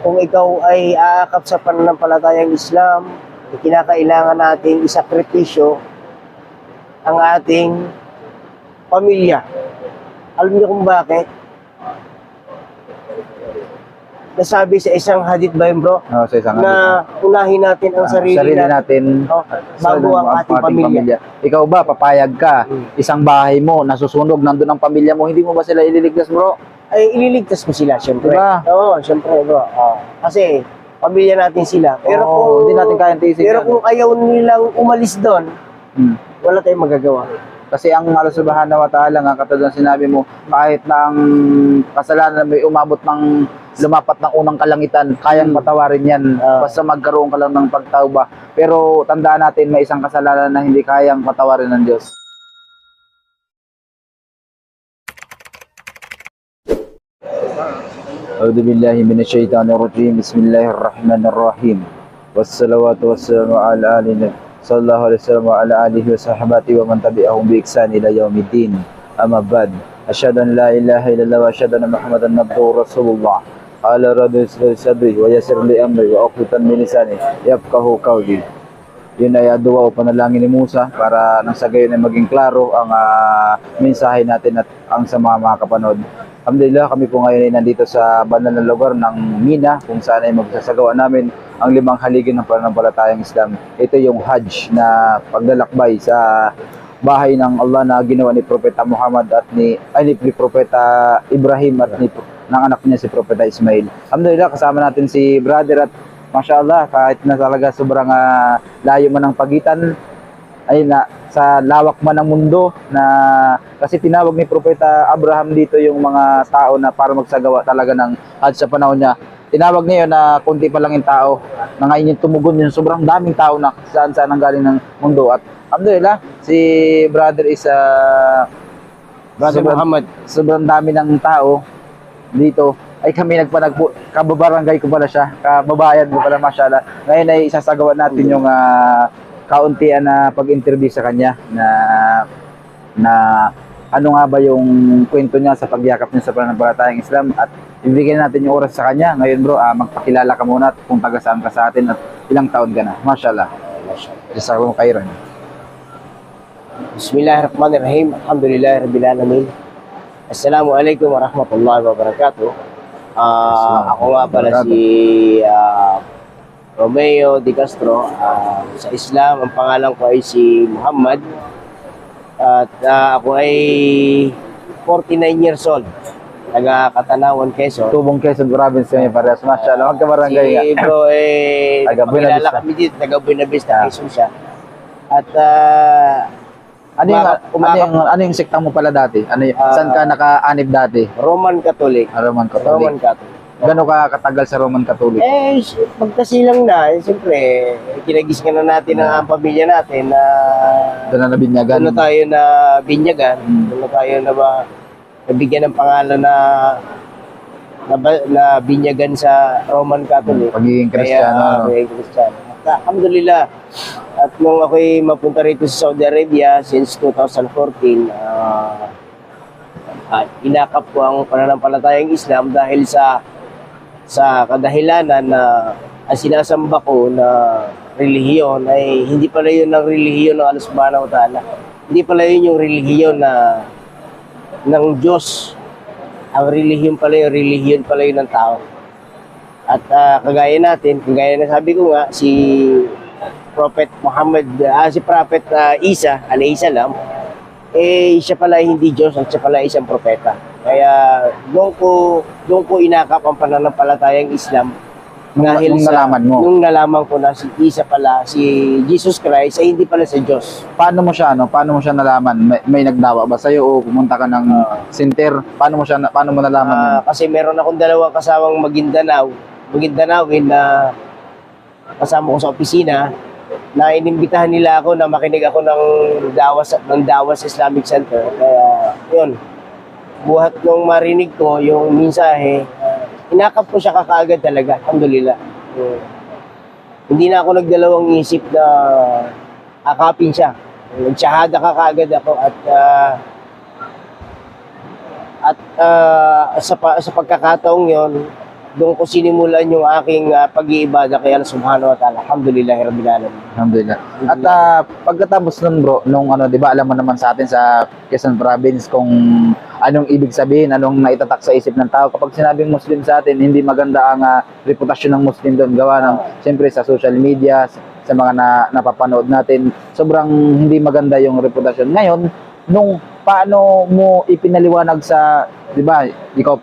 kung ikaw ay aakap sa pananampalatayang Islam, kinakailangan natin isakripisyo ang ating pamilya. Alam niyo kung bakit? Nasabi sa isang hadith ba yun, bro? Oh, sa isang Na unahin natin ang Ah, sarili, natin. natin Oh, bago ang ating pamilya. Ikaw ba, papayag ka, Hmm. isang bahay mo, nasusunog, nandun ang pamilya mo, hindi mo ba sila ililigtas bro? Ay, ililigtas ko sila, syempre. Diba? Oo, syempre, bro. Oo. Kasi, pamilya natin sila. Pero Oo, kung, hindi natin kayang tiisin Pero yan. kung ayaw nilang umalis doon, Hmm. wala tayong magagawa. Kasi ang Allah subhanahu wa ta'ala nga katulad ng sinabi mo, kahit na ang kasalanan may umabot ng lumapat ng unang kalangitan, kayang patawarin yan. Ah. basta magkaroon ka lang ng pagtauba. Pero tandaan natin, may isang kasalanan na hindi kayang patawarin ng Diyos. أعوذ بالله من الشيطان الرجيم بسم الله الرحمن الرحيم والصلوات والسلام على آله صلى الله عليه وسلم وعلى آله وصحبه ومن تبعهم بإحسان إلى يوم الدين أما بعد أشهد أن لا إله إلا الله وأشهد أن محمدا عبده ورسول الله قال رب اشرح لي صدري ويسر لي أمري وأخلة من لساني يفقه قولي yun ay uh, duwa o panalangin ni Musa para nang sa gayon ay maging klaro ang ah, mensahe natin at ang sa mga mga kapanood. Alhamdulillah, kami po ngayon ay nandito sa banal na lugar ng Mina kung saan ay magsasagawa namin ang limang haligi ng pananampalatayang Islam. Ito yung Hajj na paglalakbay sa bahay ng Allah na ginawa ni Propeta Muhammad at ni, ay, ni Propeta Ibrahim at ni, ng anak niya si Propeta Ismail. Alhamdulillah, kasama natin si brother at Masya Allah, kahit na talaga sobrang ah, layo man ang pagitan, ay na sa lawak man ng mundo na kasi tinawag ni Propeta Abraham dito yung mga tao na para magsagawa talaga ng Hajj sa panahon niya. Tinawag niya na kunti pa lang yung tao. Na ngayon yung tumugon yung sobrang daming tao na saan saan ang galing ng mundo. At alhamdulillah si brother is ah, Brother sobrang- Muhammad. sobrang dami ng tao dito. Ay kami nagpanagpo kababarangay ko pala siya. Kababayan ko pala masyala ngayon ay isasagawa natin yung uh, kauntian na pag-interview sa kanya na na ano nga ba yung kwento niya sa pagyakap niya sa pananampalatayang Islam at ibigyan natin yung oras sa kanya ngayon bro ah, magpakilala ka muna at kung taga saan ka sa atin at ilang taon ka na isa mo kayo rin Bismillahirrahmanirrahim. Alhamdulillah Rabbil Alamin. Assalamualaikum warahmatullahi wabarakatuh. Ah, ako nga pala si ah, Romeo Di Castro. Ah, sa Islam, ang pangalan ko ay si Muhammad. At ah, ako ay 49 years old. Taga Katanawan, Quezon. tubong Quezon province kami parehas masyaallah magkabarangay nga Si bro, eh, Taga Buena Vista. kami dito, taga Buena Vista, Ah. Quezon siya. At ah, Ano yung, ano yung, ano yung sekta mo pala dati? Ano yung, Ah. saan ka naka-anib dati? Roman Catholic. Ah, Roman Catholic. Roman Catholic. Gano'n ka katagal sa Roman Catholic? Eh, pagkasilang na, eh, siyempre, kinagising na natin ang pamilya natin na Doon na nabinyagan. na tayo na binyagan, na tayo na ba, nabigyan ng pangalan na na, ba- na binyagan sa Roman Catholic. Pagiging Kristiyano. Kaya, ano? pagiging Kristiyano. At, Alhamdulillah. At nung ako'y mapunta rito sa Saudi Arabia since 2014, ah ah, inakap ko ang pananampalatayang Islam dahil sa sa kadahilanan na ang sinasamba ko na relihiyon ay hindi pala yun ang relihiyon ng Allah Subhanahu wa Ta'ala. Hindi pala yun yung relihiyon na ng Diyos. Ang relihiyon pala yung relihiyon pala yun ng tao. At ah, kagaya natin, kagaya na sabi ko nga, si Prophet Muhammad, ah, si Prophet ah, Isa, alayhi salam, eh siya pala hindi Diyos at siya pala isang propeta. Kaya doon ko doon ko inakap ang pananampalatayang Islam Nung- dahil nung sa nalaman mo? nung nalaman ko na si Isa pala si Jesus Christ ay hindi pala sa Diyos. Paano mo siya, ano? Paano mo siya nalaman? May, may nagdawa ba sa'yo o pumunta ka ng Ah. center? Paano mo siya, na- paano mo nalaman yun? Ah, kasi meron akong dalawang kasamang Maguindanao, Maguindanawin na kasama ko sa opisina na inimbitahan nila ako na makinig ako ng Dawas ng Dawas Islamic Center. Kaya, yun. Buhat nung marinig ko yung mensahe, inakap ko siya kakaagad talaga. Alhamdulillah. Mm. Hindi na ako nagdalawang isip na akapin siya. Nagsyahada ka kaagad ako at ah, at ah, sa, sa pagkakataong yon doon ko sinimulan yung aking uh, pag-iibada kay Allah subhanahu wa ta'ala. Alhamdulillahi rabbil alamin. Alhamdulillah. At ah, pagkatapos nun bro, nung ano, di ba alam mo naman sa atin sa Quezon Province kung anong ibig sabihin, anong naitatak sa isip ng tao. Kapag sinabing Muslim sa atin, hindi maganda ang ah, reputasyon ng Muslim doon. Gawa ng, siyempre sa social media, sa mga na, napapanood natin, sobrang hindi maganda yung reputasyon. Ngayon, nung paano mo ipinaliwanag sa, di ba, ikaw,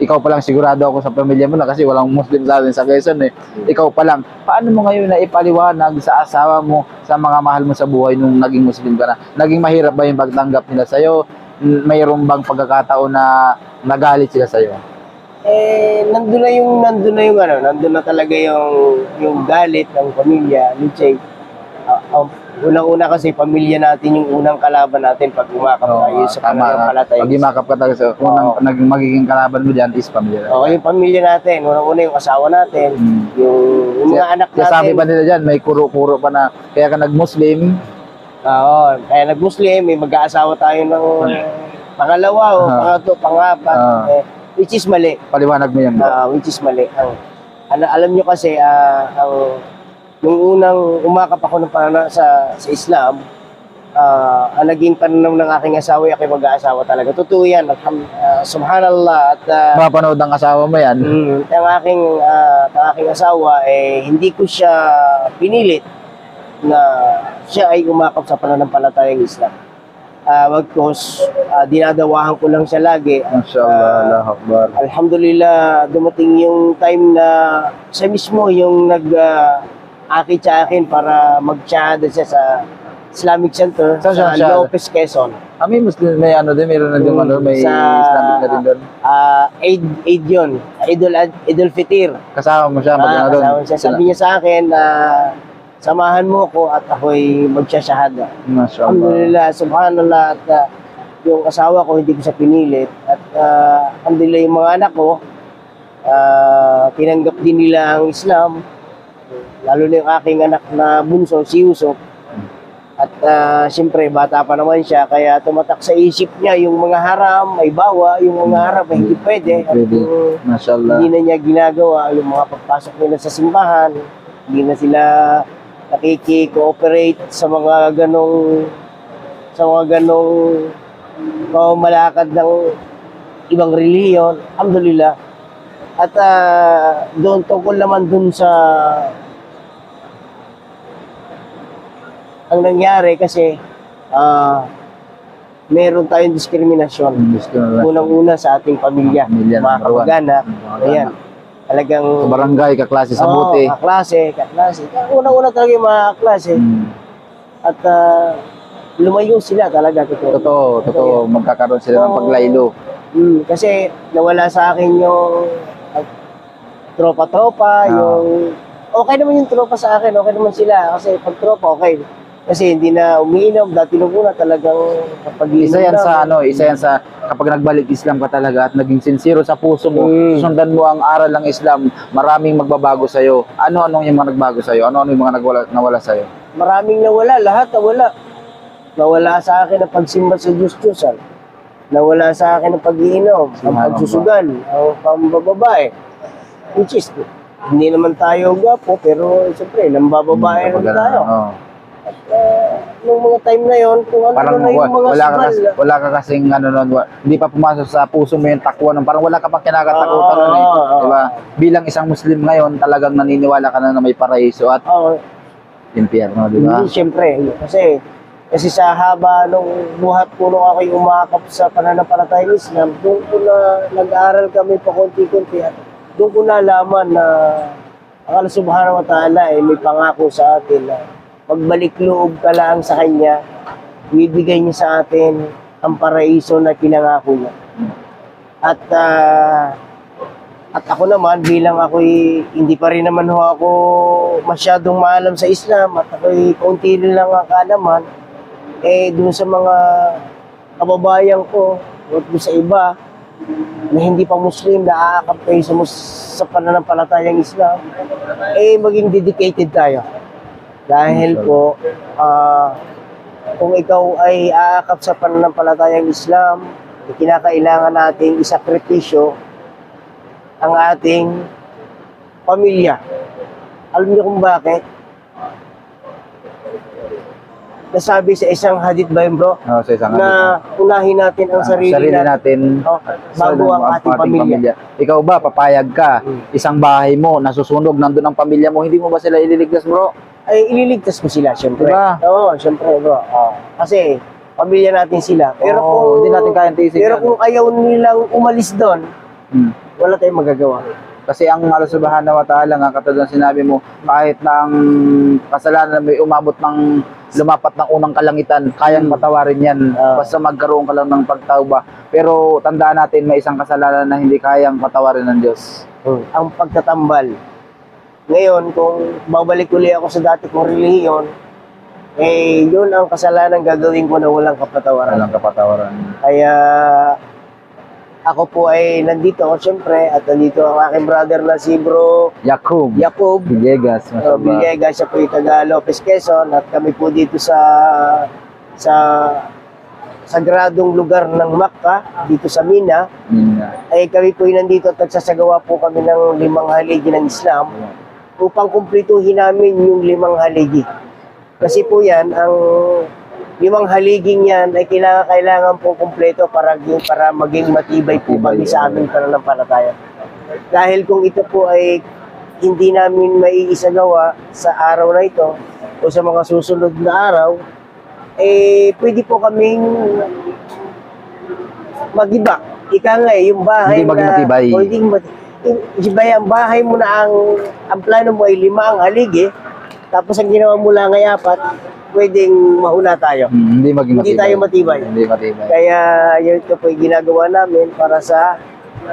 ikaw pa lang sigurado ako sa pamilya mo na kasi walang Muslim sa atin sa Quezon eh. Ikaw pa lang. Paano mo ngayon na ipaliwanag sa asawa mo, sa mga mahal mo sa buhay nung naging Muslim ka na? Naging mahirap ba yung pagtanggap nila sa'yo? Mayroon bang pagkakataon na nagalit sila sa'yo? Eh, nandun na yung, nandun na yung ano, nandun na talaga yung, yung galit ng pamilya. Luchay, uh, um, unang-una kasi pamilya natin yung unang kalaban natin pag umakap tayo sa pananampalataya. Pag imakap ka talaga sa unang Oo. naging magiging kalaban mo dyan is pamilya. Oo, yung pamilya natin, unang-una yung asawa natin, Mm. yung, yung mga anak Kaya sabi natin. pa nila dyan, may kuro-kuro pa na kaya ka nag-Muslim, Oo, kaya nag-Muslim, may mag-aasawa tayo ng pangalawa o Ah. pangatlo, pangapat, Ah. eh, which is mali. paliwanag mo yan. Ah, which is mali. Ang, ano, alam nyo kasi, ah, ang, nung unang umakap ako ng panana sa, sa Islam, ah, ang naging pananaw ng aking asawa ay aking mag-aasawa talaga. Totoo yan. Alham, ah, subhanallah. At ah, Mapanood ng asawa mo yan. mm, ang aking, ah, ang aking asawa, eh, hindi ko siya pinilit na siya ay umakap sa pananampalatayang Islam. Ah, wagkos, ah, dinadawahan ko lang siya lagi. Masya Allah, Ah, Allah Akbar. Alhamdulillah, dumating yung time na siya mismo yung nag uh, akit sa akin para mag-shahada siya sa Islamic Center sa nag-shahada? Lopez, Quezon. Ah, may Muslim, may ano din, mayroon na din, Mm, ano, may sa- Islamic na din doon. Ah, Eid, Eid yun. Idul, Idul Fitir. Kasama mo siya, pag Ah, ano doon. kasama siya. Sabi niya sa akin na samahan mo ko at ako'y magsyashahada. Masya. Alhamdulillah, subhanallah at ah, yung asawa ko hindi ko siya pinilit at uh, alhamdulillah yung mga anak ko ah, tinanggap din nila ang Islam lalo na yung aking anak na bunso si Yusuf. At uh, siyempre bata pa naman siya kaya tumatak sa isip niya yung mga haram ay bawa yung mga haram ay hindi pwede. At Allah. hindi na niya ginagawa yung mga pagpasok nila sa simbahan hindi na sila nakiki-cooperate sa mga ganong sa mga ganong pamamalakad ng ibang reliyon. Alhamdulillah. At ah, doon tungkol naman doon sa ang nangyari kasi ah meron tayong diskriminasyon lang. unang-una sa ating pamilya, Pamilya, mga kamag-anak. Ayan. Talagang Sa barangay, kaklase sa Oo, buti. kaklase, kaklase. Unang-una talaga yung mga kaklase. Mm. At ah, lumayo sila talaga. Totoo. Totoo, totoo. Magkakaroon sila ng Oo. paglaylo. Mm, kasi nawala sa akin yung ah, tropa-tropa, Ah. yung... Okay naman yung tropa sa akin, okay naman sila. Kasi pag tropa, okay. Kasi hindi na umiinom. Dati nung una talagang kapag Isa yan sa ano, isa yan sa kapag nagbalik Islam ka talaga at naging sincero sa puso mo, Mm. sundan mo ang aral ng Islam, maraming magbabago sa iyo. Ano-anong yung mga nagbago sa iyo? Ano-ano yung mga nagwala nawala sa iyo? maraming nawala, lahat nawala. Nawala sa akin ang pagsimba sa Diyos Diyosan. Nawala sa akin ang pag-iinom, ang pagsusugal, ang pambababae. Which is, hindi naman tayo gwapo, pero siyempre, nambababae Kapag naman tayo. oo. Uh, nung mga time na yon kung ano Parang na yung mga wala ka, sugal. kas- wala ka kasing ano nun, hindi pa pumasok sa puso mo yung takwa nun. Parang wala ka pang kinakatakutan nun eh. oo. Diba? Bilang isang Muslim ngayon, talagang naniniwala ka na na may paraiso at Oo, impyerno, di ba? hindi, siyempre. Kasi, kasi sa haba nung buhat ko nung ako'y umakap sa pananampalatayang Islam, doon ko na nag-aral kami pa konti-konti at doon ko nalaman na Allah subhanahu wa ta'ala ay may pangako sa atin na magbalik loob ka lang sa Kanya, bibigay niya sa atin ang paraiso na pinangako niya. At ah, at ako naman bilang ako'y hindi pa rin naman ho ako masyadong maalam sa Islam at ako'y rin lang ang kaalaman eh dun sa mga kababayan ko at sa iba na hindi pa Muslim na aakap kayo sa, sa pananampalatayang Islam eh maging dedicated tayo dahil po ah, kung ikaw ay aakap sa pananampalatayang Islam kinakailangan nating isakripisyo ang ating pamilya. Alam niyo kung bakit? Nasabi sa isang hadith ba yun, bro? Oh, sa isang Na unahin natin ang Ah, sarili, natin natin oh, bago ang ating pamilya. Ikaw ba, papayag ka, Hmm. isang bahay mo, nasusunog, nandun ang pamilya mo, hindi mo ba sila ililigtas bro? Ay, ililigtas ko sila, syempre. Diba? Oo, syempre, bro. Oo. Kasi, pamilya natin sila. Pero Oo, kung, hindi natin kayang tiisin Pero yan. kung ayaw nilang umalis doon, Hmm. wala tayong magagawa. Kasi ang Allah subhanahu wa ta'ala nga katulad ng sinabi mo, kahit ang kasalanan may umabot ng lumapat ng unang kalangitan, kayang Hmm. patawarin yan Ah. basta magkaroon ka lang ng pagtauba. Pero tandaan natin may isang kasalanan na hindi kayang patawarin ng Diyos. Ang pagtatambal. Ngayon, kung babalik uli ako sa dati kong relihiyon, eh, yun ang kasalanan gagawin ko na walang kapatawaran. Walang kapatawaran. Kaya, ako po ay nandito, syempre, at nandito ang aking brother na si Bro Yakub, Jacob. Villegas, Uh. Villegas, siya po yung taga Lopez Quezon at kami po dito sa sa sagradong lugar ng Makkah, dito sa Mina, nga. ay kami po yung nandito at nagsasagawa po kami ng limang haligi ng Islam upang kumpletuhin namin yung limang haligi. Kasi po yan, ang limang haliging yan ay kailangan, kailangan po kumpleto para, para maging matibay po kami sa aming pananampalataya. Dahil kung ito po ay hindi namin maiisagawa sa araw na ito o sa mga susunod na araw, eh pwede po kaming magiba. Ika nga eh, yung bahay Hindi maging na... matibay. O, hindi matibay. Iba ang bahay mo na ang, ang plano mo ay lima ang haligi, tapos ang ginawa mo lang ay apat, pwedeng mahula tayo. Hmm, hindi maging Hindi tayo matibay. Hindi matibay. Kaya yun ito po yung ginagawa namin para sa,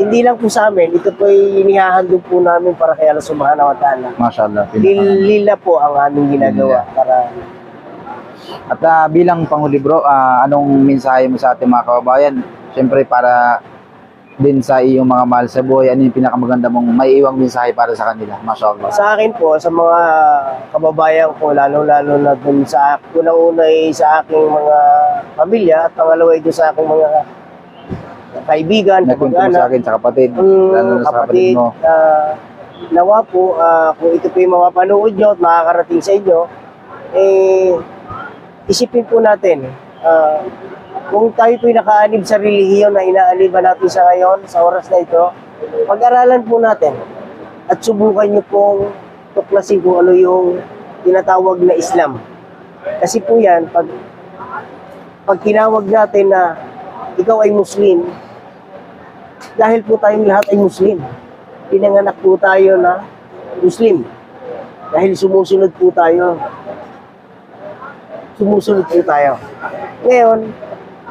hindi lang po sa amin, ito po yung inihahandog po namin para kay Allah subhanahu wa ta'ala. Mashallah. Lila po ang aming ginagawa para At ah, bilang panghuli bro, ah, anong mensahe mo sa ating mga kababayan? Siyempre para din sa iyong mga mahal sa buhay, ano yung pinakamaganda mong may iwang mensahe para sa kanila? Mashallah. Sa akin po, sa mga kababayan ko, lalo-lalo na dun sa unang-una ay sa aking mga pamilya at pangalawa ay sa aking mga kaibigan, mo sa akin sa kapatid, mm, lalo na sa kapatid kapatid, mo. ah, nawa po, ah, kung ito po yung mapapanood nyo at makakarating sa inyo, eh, isipin po natin, ah, kung tayo po nakaanib sa relihiyon na inaaniban natin sa ngayon, sa oras na ito, pag-aralan po natin at subukan nyo pong tuklasin kung ano yung tinatawag na Islam. Kasi po yan, pag, pag tinawag natin na ikaw ay Muslim, dahil po tayong lahat ay Muslim. Pinanganak po tayo na Muslim. Dahil sumusunod po tayo. Sumusunod po tayo. Ngayon,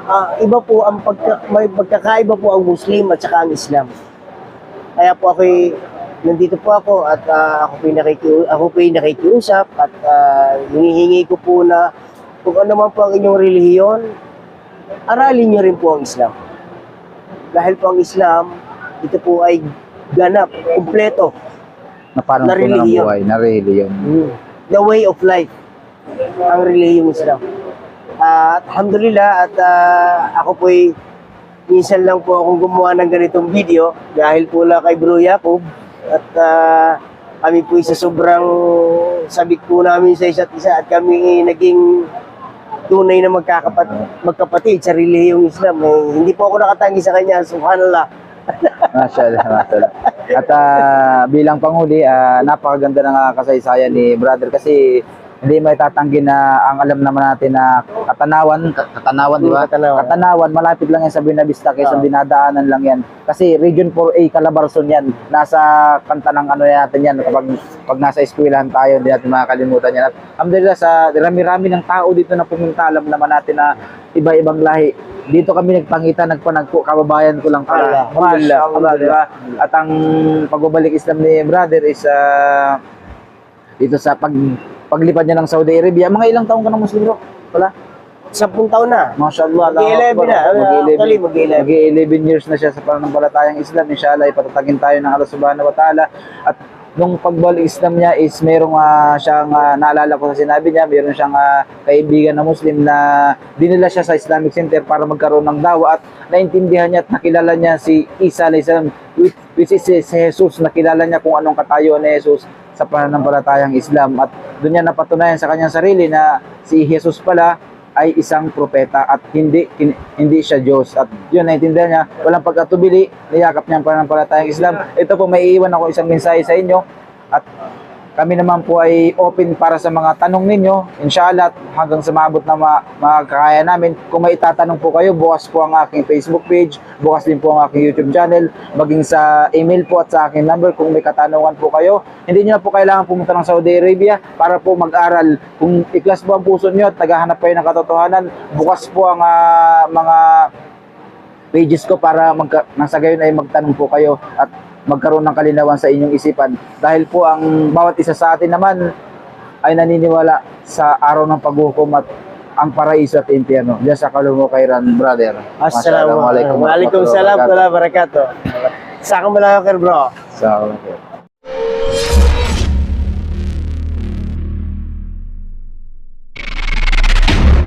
ah, iba po ang pagka, may pagkakaiba po ang Muslim at saka ang Islam. Kaya po ako nandito po ako at ah, ako po yung nakiki- ako po nakikiusap at ah, hinihingi ko po na kung ano man po ang inyong relihiyon, aralin niyo rin po ang Islam. Dahil po ang Islam, ito po ay ganap, kumpleto. Na parang na po na ng relihiyon. buhay, na relihiyon. The way of life, ang relihiyong Islam. At alhamdulillah, at ah, ako po'y minsan lang po akong gumawa ng ganitong video dahil po lang kay Bro Jacob at ah, kami po sa sobrang sabik po namin sa isa't isa at kami naging tunay na magkakapat, magkapatid sa relihiyong Islam. Eh, hindi po ako nakatangi sa kanya, subhanallah. Mashallah, mashallah. At ah, bilang panghuli, ah, napakaganda ng kasaysayan ni brother kasi hindi may tatanggi na ang alam naman natin na Katanawan, Ka- Katanawan, di ba? Katanawan. Katanawan, malapit lang yan sa Buenavista kaysa Oo. dinadaanan lang yan. Kasi Region 4A, Calabarzon yan. Nasa kanta ng ano natin yan. Kapag pag nasa eskwelahan tayo, hindi natin makakalimutan yan. At alhamdulillah, sa rami-rami ng tao dito na pumunta, alam naman natin na iba-ibang lahi. Dito kami nagpangita, nagpanagpo, kababayan ko lang pala. Alhamdulillah. Mashallah, di ba? At ang pagbabalik Islam ni brother is ah, dito sa pag paglipad niya ng Saudi Arabia. Mga ilang taong ka ng Muslim bro? Wala? Sampung taon na. Mashallah. Mag-11 na. Actually, mag-11. Mag-11 years na siya sa pananampalatayang Islam. Inshallah, ipatatagin tayo ng Allah subhanahu wa ta'ala. At nung pagbalik Islam niya is merong ah, siyang ah, naalala ko sa sinabi niya, meron siyang ah, kaibigan na Muslim na dinala siya sa Islamic Center para magkaroon ng dawa at naintindihan niya at nakilala niya si Isa alayhi salam which, which is si Jesus, nakilala niya kung anong katayuan ni Jesus sa pananampalatayang Islam at doon niya napatunayan sa kanyang sarili na si Jesus pala ay isang propeta at hindi hin- hindi siya Diyos. At yun, naintindihan niya, walang pagkatubili, niyakap niya ang pananampalatayang Islam. Ito po, may iiwan ako isang mensahe sa inyo at kami naman po ay open para sa mga tanong ninyo. Inshallah, hanggang sa maabot na ma- makakaya namin. Kung may itatanong po kayo, bukas po ang aking Facebook page, bukas din po ang aking YouTube channel, maging sa email po at sa aking number kung may katanungan po kayo. Hindi nyo na po kailangan pumunta ng Saudi Arabia para po mag-aral. Kung iklas po ang puso nyo at naghahanap kayo ng katotohanan, bukas po ang ah, mga pages ko para magka, nasa gayon ay magtanong po kayo at magkaroon ng kalinawan sa inyong isipan. Dahil po ang bawat isa sa atin naman ay naniniwala sa araw ng paghukom at ang paraiso at impyerno. Diyan sa kalumo kairan, brother. Assalamualaikum. Waalaikumsalam warahmatullahi wabarakatuh. Sa akin bro. Assalamualaikum.